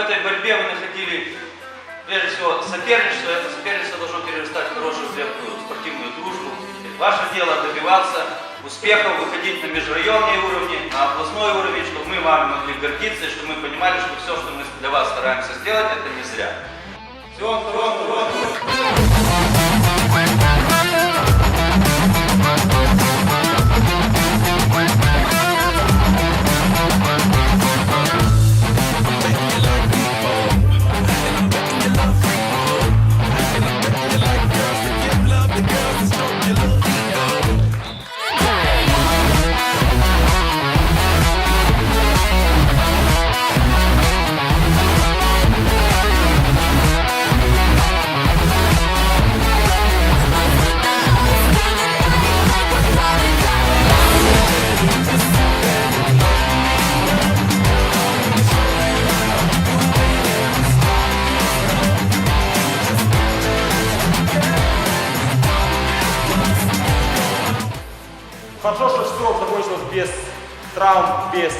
этой борьбе вы находили, прежде всего, соперничество. Это соперничество должно перерастать в хорошую крепкую спортивную дружбу. Ваше дело добиваться успехов, выходить на межрайонные уровни, на областной уровень, чтобы мы вами могли гордиться, и чтобы мы понимали, что все, что мы для вас стараемся сделать, это не зря. Всего, всего, всего. Хорошо, что все закончилось без травм, без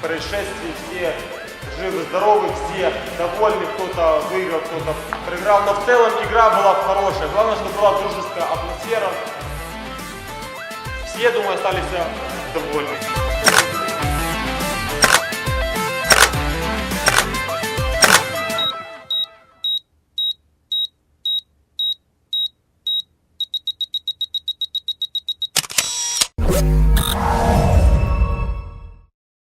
происшествий. Все живы, здоровы, все довольны. Кто-то выиграл, кто-то проиграл. Но в целом игра была хорошая. Главное, чтобы была дружеская атмосфера. Все, думаю, остались довольны.